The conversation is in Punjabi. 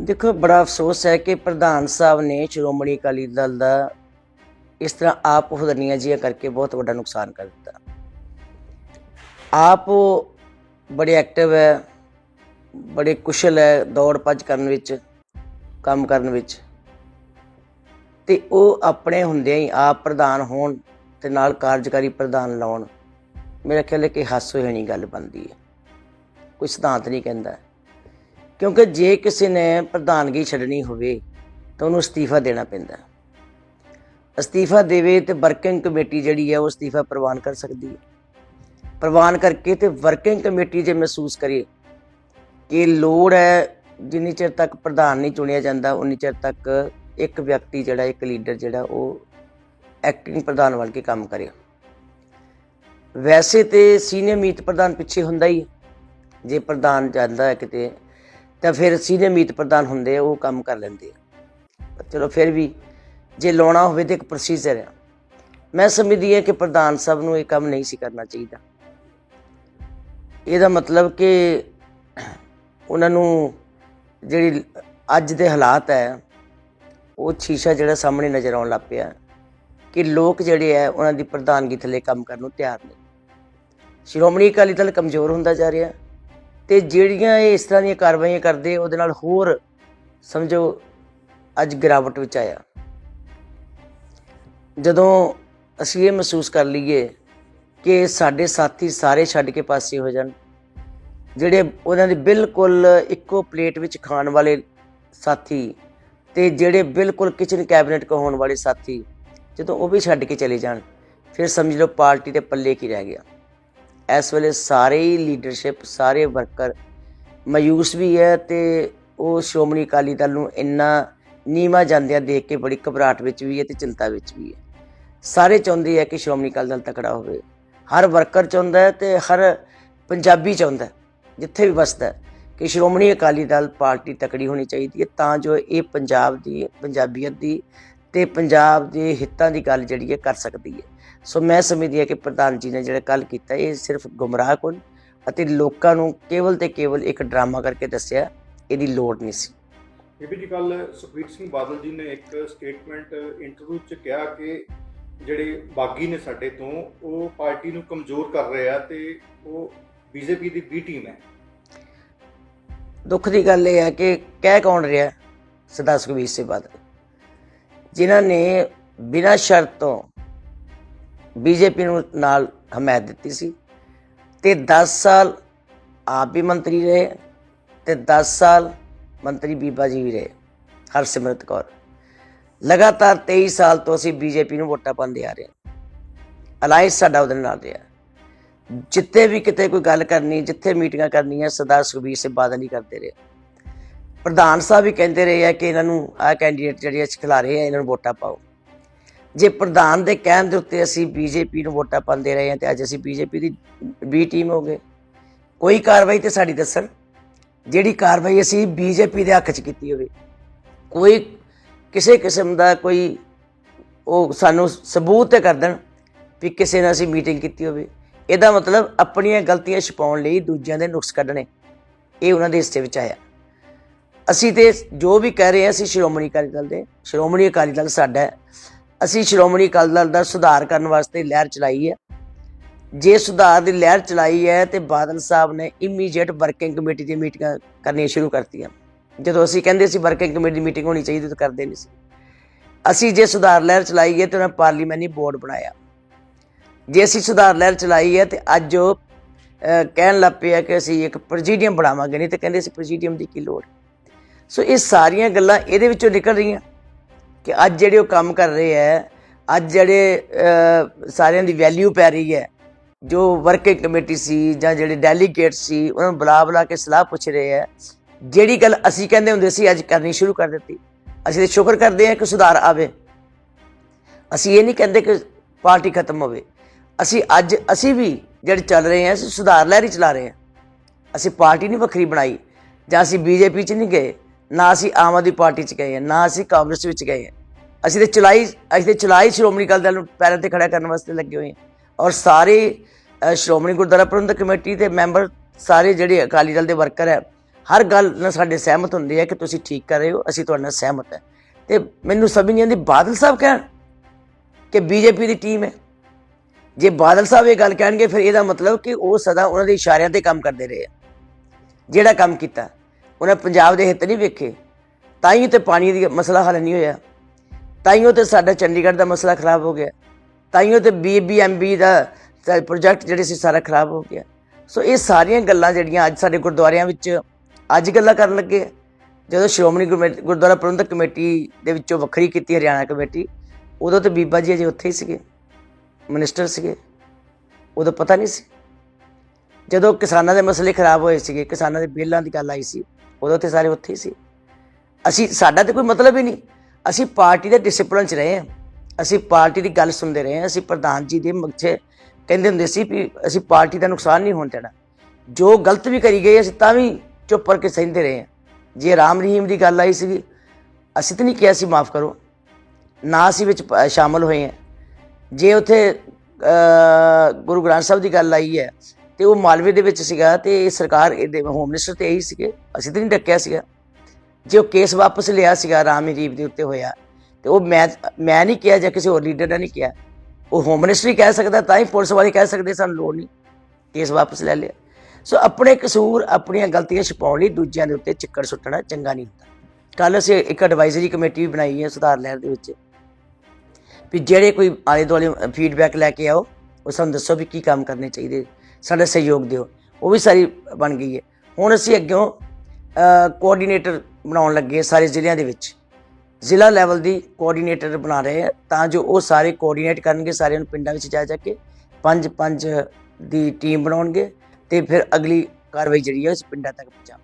ਦੇਖੋ, ਬੜਾ ਅਫਸੋਸ ਹੈ ਕਿ ਪ੍ਰਧਾਨ ਸਾਹਿਬ ਨੇ ਸ਼੍ਰੋਮਣੀ ਅਕਾਲੀ ਦਲ ਦਾ ਇਸ ਤਰ੍ਹਾਂ ਆਪ ਹੁਦਨੀਆਂ ਜੀਆਂ ਕਰਕੇ ਬਹੁਤ ਵੱਡਾ ਨੁਕਸਾਨ ਕਰ ਦਿੱਤਾ। ਆਪ ਬੜੇ ਐਕਟਿਵ ਹੈ, ਬੜੇ ਕੁਸ਼ਲ ਹੈ ਦੌੜ ਭੱਜ ਕਰਨ ਵਿੱਚ, ਕੰਮ ਕਰਨ ਵਿੱਚ। ਤੇ ਉਹ ਆਪਣੇ ਹੁੰਦਿਆਂ ਹੀ ਆਪ ਪ੍ਰਧਾਨ ਹੋਣ ਤੇ ਨਾਲ ਕਾਰਜਕਾਰੀ ਪ੍ਰਧਾਨ ਲਾਉਣ, ਮੇਰਾ ਖਿਆਲ ਹੈ ਕਿ ਹਾਸੋ ਹੀ ਨਹੀਂ ਗੱਲ ਬਣਦੀ ਹੈ। ਕੋਈ ਸਿਧਾਂਤ ਨਹੀਂ ਕਹਿੰਦਾ। ਕਿਉਂਕਿ ਜੇ ਕਿਸੇ ਨੇ ਪ੍ਰਧਾਨਗੀ ਛੱਡਣੀ ਹੋਵੇ ਤਾਂ ਉਹਨੂੰ ਅਸਤੀਫਾ ਦੇਣਾ ਪੈਂਦਾ। ਅਸਤੀਫਾ ਦੇਵੇ ਤੇ ਵਰਕਿੰਗ ਕਮੇਟੀ ਜਿਹੜੀ ਹੈ ਉਹ ਅਸਤੀਫਾ ਪ੍ਰਵਾਨ ਕਰ ਸਕਦੀ ਹੈ। ਪ੍ਰਵਾਨ ਕਰਕੇ ਤੇ ਵਰਕਿੰਗ ਕਮੇਟੀ ਜੇ ਮਹਿਸੂਸ ਕਰੇ ਕਿ ਲੋੜ ਹੈ ਜਿੰਨੀ ਚਿਰ ਤੱਕ ਪ੍ਰਧਾਨ ਨਹੀਂ ਚੁਣਿਆ ਜਾਂਦਾ, ਉਨੀ ਚਿਰ ਤੱਕ ਇੱਕ ਵਿਅਕਤੀ ਜਿਹੜਾ, ਇੱਕ ਲੀਡਰ ਜਿਹੜਾ ਉਹ ਐਕਟਿੰਗ ਪ੍ਰਧਾਨ ਬਣ ਕੇ ਕੰਮ ਕਰੇ। ਵੈਸੇ ਤੇ ਸੀਨੀਅਰ ਮੀਤ ਪ੍ਰਧਾਨ ਪਿੱਛੇ ਹੁੰਦਾ ਹੀ। ਜੇ ਪ੍ਰਧਾਨ ਜਾਂਦਾ ਹੈ ਕਿਤੇ ਤਾਂ ਫਿਰ ਸੀਨੀਅਰ ਮੀਤ ਪ੍ਰਧਾਨ ਹੁੰਦੇ ਆ, ਉਹ ਕੰਮ ਕਰ ਲੈਂਦੇ ਆ। ਚਲੋ ਫਿਰ ਵੀ ਜੇ ਲਾਉਣਾ ਹੋਵੇ ਤਾਂ ਇੱਕ ਪ੍ਰੋਸੀਜਰ ਆ। ਮੈਂ ਸਮਝਦੀ ਹਾਂ ਕਿ ਪ੍ਰਧਾਨ ਸਾਹਿਬ ਨੂੰ ਇਹ ਕੰਮ ਨਹੀਂ ਸੀ ਕਰਨਾ ਚਾਹੀਦਾ। ਇਹਦਾ ਮਤਲਬ ਕਿ ਉਹਨਾਂ ਨੂੰ ਜਿਹੜੀ ਅੱਜ ਦੇ ਹਾਲਾਤ ਹੈ, ਉਹ ਸ਼ੀਸ਼ਾ ਜਿਹੜਾ ਸਾਹਮਣੇ ਨਜ਼ਰ ਆਉਣ ਲੱਗ ਪਿਆ ਕਿ ਲੋਕ ਜਿਹੜੇ ਆ, ਉਹਨਾਂ ਦੀ ਪ੍ਰਧਾਨਗੀ ਥੱਲੇ ਕੰਮ ਕਰਨ ਨੂੰ ਤਿਆਰ ਨਹੀਂ ਸ਼੍ਰੋਮਣੀ ਅਕਾਲੀ ਦਲ ਕਮਜ਼ੋਰ ਹੁੰਦਾ ਜਾ ਰਿਹਾ। ਤੇ ਜਿਹੜੀਆਂ ਇਹ ਇਸ ਤਰ੍ਹਾਂ ਦੀਆਂ ਕਾਰਵਾਈਆਂ ਕਰਦੇ, ਉਹਦੇ ਨਾਲ ਹੋਰ ਸਮਝੋ, ਅੱਜ ਗਿਰਾਵਟ ਵਿੱਚ ਆਇਆ। ਜਦੋਂ ਅਸੀਂ ਇਹ ਮਹਿਸੂਸ ਕਰ ਲਈਏ ਕਿ ਸਾਡੇ ਸਾਥੀ ਸਾਰੇ ਛੱਡ ਕੇ ਪਾਸੇ ਹੋ ਜਾਣ, ਜਿਹੜੇ ਉਹਨਾਂ ਦੇ ਬਿਲਕੁਲ ਇੱਕੋ ਪਲੇਟ ਵਿੱਚ ਖਾਣ ਵਾਲੇ ਸਾਥੀ ਤੇ ਜਿਹੜੇ ਬਿਲਕੁਲ ਕਿਚਨ ਕੈਬਨਿਟ ਕੋ ਹੋਣ ਵਾਲੇ ਸਾਥੀ, ਜਦੋਂ ਉਹ ਵੀ ਛੱਡ ਕੇ ਚਲੇ ਜਾਣ, ਫਿਰ ਸਮਝ ਲਓ ਪਾਰਟੀ ਦੇ ਪੱਲੇ ਕੀ ਰਹਿ ਗਿਆ। ਇਸ ਵੇਲੇ ਸਾਰੇ ਹੀ ਲੀਡਰਸ਼ਿਪ ਸਾਰੇ ਵਰਕਰ ਮਾਯੂਸ ਵੀ ਹੈ ਤੇ ਉਹ ਸ਼੍ਰੋਮਣੀ ਅਕਾਲੀ ਦਲ ਨੂੰ ਇੰਨਾ ਨੀਵਾ ਜਾਂਦਿਆਂ ਦੇਖ ਕੇ ਬੜੀ ਘਬਰਾਹਟ ਵਿੱਚ ਵੀ ਹੈ ਤੇ ਚਿੰਤਾ ਵਿੱਚ ਵੀ ਹੈ। ਸਾਰੇ ਚਾਹੁੰਦੇ ਹੈ ਕਿ ਸ਼੍ਰੋਮਣੀ ਅਕਾਲੀ ਦਲ ਤਕੜਾ ਹੋਵੇ। ਹਰ ਵਰਕਰ ਚਾਹੁੰਦਾ ਹੈ ਤੇ ਹਰ ਪੰਜਾਬੀ ਚਾਹੁੰਦਾ ਜਿੱਥੇ ਵੀ ਵਸਦਾ ਕਿ ਸ਼੍ਰੋਮਣੀ ਅਕਾਲੀ ਦਲ ਪਾਰਟੀ ਤਕੜੀ ਹੋਣੀ ਚਾਹੀਦੀ ਹੈ ਤਾਂ ਜੋ ਇਹ ਪੰਜਾਬ ਦੀ, ਪੰਜਾਬੀਅਤ ਦੀ ਤੇ ਪੰਜਾਬ ਦੇ ਹਿੱਤਾਂ ਦੀ ਗੱਲ ਜਿਹੜੀ ਹੈ ਕਰ ਸਕਦੀ ਹੈ। ਸੋ ਮੈਂ ਸਮਝਦੀ ਹਾਂ ਕਿ ਪ੍ਰਧਾਨ ਜੀ ਨੇ ਜਿਹੜਾ ਕੱਲ ਕੀਤਾ ਇਹ ਸਿਰਫ ਗੁੰਮਰਾਹਕੁਨ ਅਤੇ ਲੋਕਾਂ ਨੂੰ ਕੇਵਲ ਤੇ ਕੇਵਲ ਇੱਕ ਡਰਾਮਾ ਕਰਕੇ ਦੱਸਿਆ ਇਹਦੀ ਲੋੜ ਨਹੀਂ ਸੀ। ਬੀਬੀ ਜੀ ਕੱਲ ਸੁਖਬੀਰ ਸਿੰਘ ਬਾਦਲ ਜੀ ਨੇ ਇੱਕ ਸਟੇਟਮੈਂਟ ਇੰਟਰਵਿਊ 'ਚ ਕਿਹਾ ਕਿ ਜਿਹੜੇ ਬਾਗੀ ਨੇ ਸਾਡੇ ਤੋਂ ਉਹ ਪਾਰਟੀ ਨੂੰ ਕਮਜ਼ੋਰ ਕਰ ਰਹੇ ਆ ਤੇ ਉਹ ਬੀਜੇਪੀ ਦੀ ਬੀ ਟੀਮ ਹੈ। ਦੁੱਖ ਦੀ ਗੱਲ ਇਹ ਹੈ ਕਿ ਕਹਿ ਕੌਣ ਰਿਹਾ ਸਰਦਾਰ ਸੁਖਬੀਰ ਸਿੰਘ ਬਾਦਲ। ਜਿਨ੍ਹਾਂ ਨੇ ਬਿਨਾਂ ਸ਼ਰਤ ਤੋਂ ਬੀਜੇਪੀ ਨੂੰ ਨਾਲ ਹਮਾਇਤ ਦਿੱਤੀ ਸੀ ਤੇ 10 ਸਾਲ ਆਪ ਵੀ ਮੰਤਰੀ ਰਹੇ ਤੇ 10 ਸਾਲ ਮੰਤਰੀ ਬੀਬਾ ਜੀ ਵੀ ਰਹੇ, ਹਰਸਿਮਰਤ ਕੌਰ। ਲਗਾਤਾਰ 23 ਸਾਲ ਤੋਂ ਅਸੀਂ ਬੀਜੇਪੀ ਨੂੰ ਵੋਟਾਂ ਪਾਉਂਦੇ ਆ ਰਹੇ ਹਾਂ। ਅਲਾਈਅੰਸ ਸਾਡਾ ਉਹਦੇ ਨਾਲ ਰਿਹਾ। ਜਿੱਥੇ ਵੀ ਕਿਤੇ ਕੋਈ ਗੱਲ ਕਰਨੀ, ਜਿੱਥੇ ਮੀਟਿੰਗਾਂ ਕਰਨੀਆਂ, ਸਰਦਾਰ ਸੁਖਬੀਰ ਸਿੰਘ ਬਾਦਲ ਹੀ ਕਰਦੇ ਰਹੇ। ਪ੍ਰਧਾਨ ਸਾਹਿਬ ਵੀ ਕਹਿੰਦੇ ਰਹੇ ਆ ਕਿ ਇਹਨਾਂ ਨੂੰ ਆਹ ਕੈਂਡੀਡੇਟ ਜਿਹੜੇ ਖਿਲਾ ਰਹੇ ਆ, ਇਹਨਾਂ ਨੂੰ ਵੋਟਾਂ ਪਾਓ। ਜੇ ਪ੍ਰਧਾਨ ਦੇ ਕਹਿਣ ਦੇ ਉੱਤੇ ਅਸੀਂ ਬੀਜੇਪੀ ਨੂੰ ਵੋਟਾਂ ਪਾਉਂਦੇ ਰਹੇ ਹਾਂ ਤੇ ਅੱਜ ਅਸੀਂ ਬੀਜੇਪੀ ਦੀ ਬੀ ਟੀਮ ਹੋ ਗਏ। ਕੋਈ ਕਾਰਵਾਈ ਤੇ ਸਾਡੀ ਦੱਸਣ, ਜਿਹੜੀ ਕਾਰਵਾਈ ਅਸੀਂ ਬੀਜੇਪੀ ਦੇ ਹੱਕ 'ਚ ਕੀਤੀ ਹੋਵੇ। ਕੋਈ ਕਿਸੇ ਕਿਸਮ ਦਾ ਕੋਈ ਉਹ ਸਾਨੂੰ ਸਬੂਤ ਤੇ ਕਰ ਦੇਣ ਵੀ ਕਿਸੇ ਨਾਲ ਅਸੀਂ ਮੀਟਿੰਗ ਕੀਤੀ ਹੋਵੇ। ਇਹਦਾ ਮਤਲਬ ਆਪਣੀਆਂ ਗਲਤੀਆਂ ਛਪਾਉਣ ਲਈ ਦੂਜਿਆਂ ਦੇ ਨੁਕਸ ਕੱਢਣੇ। ਇਹ ਉਹਨਾਂ ਦੇ ਹਿੱਸੇ ਵਿੱਚ ਆਇਆ। ਅਸੀਂ ਤੇ ਜੋ ਵੀ ਕਹਿ ਰਹੇ ਹਾਂ, ਅਸੀਂ ਸ਼੍ਰੋਮਣੀ ਅਕਾਲੀ ਦਲ ਦੇ ਸ਼੍ਰੋਮਣੀ ਅਕਾਲੀ ਦਲ ਸਾਡਾ ਅਸੀਂ ਸ਼੍ਰੋਮਣੀ ਅਕਾਲੀ ਦਲ ਦਾ ਸੁਧਾਰ ਕਰਨ ਵਾਸਤੇ ਲਹਿਰ ਚਲਾਈ ਹੈ। ਜੇ ਸੁਧਾਰ ਦੀ ਲਹਿਰ ਚਲਾਈ ਹੈ ਤੇ ਬਾਦਲ ਸਾਹਿਬ ਨੇ ਇਮੀਡੀਏਟ ਵਰਕਿੰਗ ਕਮੇਟੀ ਦੀ ਮੀਟਿੰਗਾਂ ਕਰਨੀਆਂ ਸ਼ੁਰੂ ਕਰਤੀਆਂ। ਜਦੋਂ ਅਸੀਂ ਕਹਿੰਦੇ ਸੀ ਵਰਕਿੰਗ ਕਮੇਟੀ ਦੀ ਮੀਟਿੰਗ ਹੋਣੀ ਚਾਹੀਦੀ, ਤਾਂ ਕਰਦੇ ਨਹੀਂ ਸੀ। ਅਸੀਂ ਜੇ ਸੁਧਾਰ ਲਹਿਰ ਚਲਾਈ ਹੈ ਤੇ ਉਹਨਾਂ ਪਾਰਲੀਮੈਂਟਰੀ ਬੋਰਡ ਬਣਾਇਆ। ਜੇ ਅਸੀਂ ਸੁਧਾਰ ਲਹਿਰ ਚਲਾਈ ਹੈ ਤੇ ਅੱਜ ਉਹ ਕਹਿਣ ਲੱਗ ਪਏ ਆ ਕਿ ਅਸੀਂ ਇੱਕ ਪ੍ਰੈਜ਼ੀਡੀਅਮ ਬਣਾਵਾਂਗੇ, ਨਹੀਂ ਤੇ ਕਹਿੰਦੇ ਸੀ ਪ੍ਰੈਜ਼ੀਡੀਅਮ ਦੀ ਕੀ ਲੋੜ। ਸੋ ਇਹ ਸਾਰੀਆਂ ਗੱਲਾਂ ਇਹਦੇ ਵਿੱਚੋਂ ਨਿਕਲ ਰਹੀਆਂ। ਕਿ ਅੱਜ ਜਿਹੜੇ ਉਹ ਕੰਮ ਕਰ ਰਹੇ ਹੈ, ਅੱਜ ਜਿਹੜੇ ਸਾਰਿਆਂ ਦੀ ਵੈਲਿਊ ਪੈ ਰਹੀ ਹੈ, ਜੋ ਵਰਕਿੰਗ ਕਮੇਟੀ ਸੀ ਜਾਂ ਜਿਹੜੇ ਡੈਲੀਗੇਟ ਸੀ, ਉਹਨਾਂ ਨੂੰ ਬੁਲਾ ਬੁਲਾ ਕੇ ਸਲਾਹ ਪੁੱਛ ਰਹੇ ਹੈ, ਜਿਹੜੀ ਗੱਲ ਅਸੀਂ ਕਹਿੰਦੇ ਹੁੰਦੇ ਸੀ ਅੱਜ ਕਰਨੀ ਸ਼ੁਰੂ ਕਰ ਦਿੱਤੀ। ਅਸੀਂ ਤੇ ਸ਼ੁਕਰ ਕਰਦੇ ਹਾਂ ਕਿ ਸੁਧਾਰ ਆਵੇ। ਅਸੀਂ ਇਹ ਨਹੀਂ ਕਹਿੰਦੇ ਕਿ ਪਾਰਟੀ ਖਤਮ ਹੋਵੇ। ਅਸੀਂ ਅੱਜ, ਅਸੀਂ ਵੀ ਜਿਹੜੇ ਚੱਲ ਰਹੇ ਹਾਂ, ਅਸੀਂ ਸੁਧਾਰ ਲਹਿਰੀ ਚਲਾ ਰਹੇ ਹਾਂ। ਅਸੀਂ ਪਾਰਟੀ ਨਹੀਂ ਵੱਖਰੀ ਬਣਾਈ ਜਾਂ ਅਸੀਂ ਬੀਜੇਪੀ 'ਚ ਨਹੀਂ ਗਏ। ਨਾ ਅਸੀਂ ਆਮ ਆਦਮੀ ਪਾਰਟੀ 'ਚ ਗਏ ਹਾਂ, ਨਾ ਅਸੀਂ ਕਾਂਗਰਸ ਵਿੱਚ ਗਏ ਹਾਂ। ਅਸੀਂ ਤੇ ਚਲਾਈ, ਅਸੀਂ ਤੇ ਚਲਾਈ ਸ਼੍ਰੋਮਣੀ ਅਕਾਲੀ ਦਲ ਨੂੰ ਪੈਰਾਂ ਤੇ ਖੜਾ ਕਰਨ ਵਾਸਤੇ ਲੱਗੇ ਹੋਏ ਹਾਂ। ਔਰ ਸਾਰੇ ਸ਼੍ਰੋਮਣੀ ਗੁਰਦੁਆਰਾ ਪ੍ਰਬੰਧਕ ਕਮੇਟੀ ਦੇ ਮੈਂਬਰ, ਸਾਰੇ ਜਿਹੜੇ ਅਕਾਲੀ ਦਲ ਦੇ ਵਰਕਰ ਹੈ, ਹਰ ਗੱਲ ਨਾਲ ਸਾਡੇ ਸਹਿਮਤ ਹੁੰਦੇ ਆ ਕਿ ਤੁਸੀਂ ਠੀਕ ਕਰ ਰਹੇ ਹੋ, ਅਸੀਂ ਤੁਹਾਡੇ ਨਾਲ ਸਹਿਮਤ ਹੈ। ਤੇ ਮੈਨੂੰ ਸਮਝ ਨਹੀਂ ਆਉਂਦੀ ਬਾਦਲ ਸਾਹਿਬ ਕਹਿਣ ਕਿ ਬੀਜੇਪੀ ਦੀ ਟੀਮ ਹੈ। ਜੇ ਬਾਦਲ ਸਾਹਿਬ ਇਹ ਗੱਲ ਕਹਿਣਗੇ, ਫਿਰ ਇਹਦਾ ਮਤਲਬ ਕਿ ਉਹ ਸਦਾ ਉਹਨਾਂ ਦੇ ਇਸ਼ਾਰਿਆਂ ਤੇ ਕੰਮ ਕਰਦੇ ਰਹੇ ਆ। ਜਿਹੜਾ ਕੰਮ ਕੀਤਾ। ਉਹਨੇ ਪੰਜਾਬ ਦੇ ਹਿੱਤ ਨਹੀਂ ਵੇਖੇ ਤਾਂ ਹੀ ਤੇ ਪਾਣੀ ਦੀ ਮਸਲਾ ਹੱਲ ਨਹੀਂ ਹੋਇਆ। ਤਾਂ ਹੀ ਤੇ ਸਾਡਾ ਚੰਡੀਗੜ੍ਹ ਦਾ ਮਸਲਾ ਖਰਾਬ ਹੋ ਗਿਆ। ਤਾਂ ਹੀ ਤੇ ਬੀਬੀਐਮਬੀ ਦਾ ਪ੍ਰੋਜੈਕਟ ਜਿਹੜੇ ਸੀ ਸਾਰਾ ਖਰਾਬ ਹੋ ਗਿਆ। ਸੋ ਇਹ ਸਾਰੀਆਂ ਗੱਲਾਂ ਜਿਹੜੀਆਂ ਅੱਜ ਸਾਡੇ ਗੁਰਦੁਆਰਿਆਂ ਵਿੱਚ ਅੱਜ ਗੱਲਾਂ ਕਰਨ ਲੱਗੇ ਜਦੋਂ ਸ਼੍ਰੋਮਣੀ ਕਮੇਟੀ ਗੁਰਦੁਆਰਾ ਪ੍ਰਬੰਧਕ ਕਮੇਟੀ ਦੇ ਵਿੱਚੋਂ ਵੱਖਰੀ ਕੀਤੀ ਹਰਿਆਣਾ ਕਮੇਟੀ, ਉਦੋਂ ਤੇ ਬੀਬਾ ਜੀ ਅਜੇ ਉੱਥੇ ਹੀ ਸੀਗੇ, ਮਿਨਿਸਟਰ ਸੀਗੇ। ਉਦੋਂ ਪਤਾ ਨਹੀਂ ਸੀ। ਜਦੋਂ ਕਿਸਾਨਾਂ ਦੇ ਮਸਲੇ ਖਰਾਬ ਹੋਏ ਸੀਗੇ, ਕਿਸਾਨਾਂ ਦੇ ਬਿੱਲਾਂ ਦੀ ਗੱਲ ਆਈ ਸੀ ਉਦੋਂ ਤੇ ਸਾਰੇ ਉੱਥੇ ਹੀ ਸੀ। ਅਸੀਂ, ਸਾਡਾ ਤੇ ਕੋਈ ਮਤਲਬ ਹੀ ਨਹੀਂ। ਅਸੀਂ ਪਾਰਟੀ ਦੇ ਡਿਸਪਲਿਨ 'ਚ ਰਹੇ ਹਾਂ। ਅਸੀਂ ਪਾਰਟੀ ਦੀ ਗੱਲ ਸੁਣਦੇ ਰਹੇ ਹਾਂ। ਅਸੀਂ ਪ੍ਰਧਾਨ ਜੀ ਦੇ ਮੱਥੇ ਕਹਿੰਦੇ ਹੁੰਦੇ ਸੀ ਵੀ ਅਸੀਂ ਪਾਰਟੀ ਦਾ ਨੁਕਸਾਨ ਨਹੀਂ ਹੋਣ ਦੇਣਾ। ਜੋ ਗਲਤ ਵੀ ਕਰੀ ਗਏ, ਅਸੀਂ ਤਾਂ ਵੀ ਚੁੱਪ ਕਰਕੇ ਸਹਿੰਦੇ ਰਹੇ ਹਾਂ। ਜੇ ਰਾਮ ਰਹੀਮ ਦੀ ਗੱਲ ਆਈ ਸੀਗੀ, ਅਸੀਂ ਤਾਂ ਨਹੀਂ ਕਿਹਾ ਸੀ ਮਾਫ ਕਰੋ। ਨਾ ਅਸੀਂ ਵਿੱਚ ਪ- ਸ਼ਾਮਲ ਹੋਏ ਹਾਂ। ਜੇ ਉੱਥੇ ਗੁਰੂ ਗ੍ਰੰਥ ਸਾਹਿਬ ਦੀ ਗੱਲ ਆਈ ਹੈ ਤੇ ਉਹ ਮਾਲਵੇ ਦੇ ਵਿੱਚ ਸੀਗਾ ਤੇ ਇਹ ਸਰਕਾਰ ਇਹਦੇ ਹੋਮ ਮਿਨਿਸਟਰ ਤੇ ਇਹੀ ਸੀਗੇ। ਅਸੀਂ ਤਾਂ ਨਹੀਂ ਡੱਕਿਆ ਸੀਗਾ। ਜੇ ਉਹ ਕੇਸ ਵਾਪਸ ਲਿਆ ਸੀਗਾ ਰਾਮ ਰਹੀਮ ਦੇ ਉੱਤੇ ਹੋਇਆ, ਤੇ ਉਹ ਮੈਂ ਮੈਂ ਨਹੀਂ ਕਿਹਾ ਜਾਂ ਕਿਸੇ ਹੋਰ ਲੀਡਰ ਨੇ ਨਹੀਂ ਕਿਹਾ। ਉਹ ਹੋਮ ਮਿਨਿਸਟਰ ਹੀ ਕਹਿ ਸਕਦਾ, ਤਾਂ ਹੀ ਪੁਲਿਸ ਵਾਲੇ ਕਹਿ ਸਕਦੇ ਸਾਨੂੰ ਲੋੜ ਨਹੀਂ, ਕੇਸ ਵਾਪਸ ਲੈ ਲਿਆ। ਸੋ ਆਪਣੇ ਕਸੂਰ, ਆਪਣੀਆਂ ਗਲਤੀਆਂ ਛੁਪਾਉਣ ਲਈ ਦੂਜਿਆਂ ਦੇ ਉੱਤੇ ਚਿੱਕੜ ਸੁੱਟਣਾ ਚੰਗਾ ਨਹੀਂ ਹੁੰਦਾ। ਕੱਲ ਅਸੀਂ ਇੱਕ ਐਡਵਾਈਜ਼ਰੀ ਕਮੇਟੀ ਵੀ ਬਣਾਈ ਹੈ ਸੁਧਾਰ ਲਹਿਰ ਦੇ ਵਿੱਚ। ਵੀ ਜਿਹੜੇ ਕੋਈ ਆਲੇ ਦੁਆਲੇ ਫੀਡਬੈਕ ਲੈ ਕੇ ਆਓ, ਉਹ ਸਾਨੂੰ ਦੱਸੋ ਵੀ ਕੀ ਕੰਮ ਕਰਨੇ ਚਾਹੀਦੇ। ਸਾਡਾ ਸਹਿਯੋਗ ਦਿਓ। ਉਹ ਵੀ ਸਾਰੀ ਬਣ ਗਈ ਹੈ। ਹੁਣ ਅਸੀਂ ਅੱਗੋਂ ਕੋਆਰਡੀਨੇਟਰ ਬਣਾਉਣ ਲੱਗੇ ਸਾਰੇ ਜ਼ਿਲ੍ਹਿਆਂ ਦੇ ਵਿੱਚ। ਜ਼ਿਲ੍ਹਾ ਲੈਵਲ ਦੀ ਕੋਆਰਡੀਨੇਟਰ ਬਣਾ ਰਹੇ ਆ ਤਾਂ ਜੋ ਉਹ ਸਾਰੇ ਕੋਆਰਡੀਨੇਟ ਕਰਨਗੇ, ਸਾਰਿਆਂ ਨੂੰ ਪਿੰਡਾਂ ਵਿੱਚ ਜਾ ਜਾ ਕੇ ਪੰਜ ਪੰਜ ਦੀ ਟੀਮ ਬਣਾਉਣਗੇ ਤੇ ਫਿਰ ਅਗਲੀ ਕਾਰਵਾਈ ਜਿਹੜੀ ਹੈ ਉਸ ਪਿੰਡਾਂ ਤੱਕ ਪਹੁੰਚਾਉਣਗੇ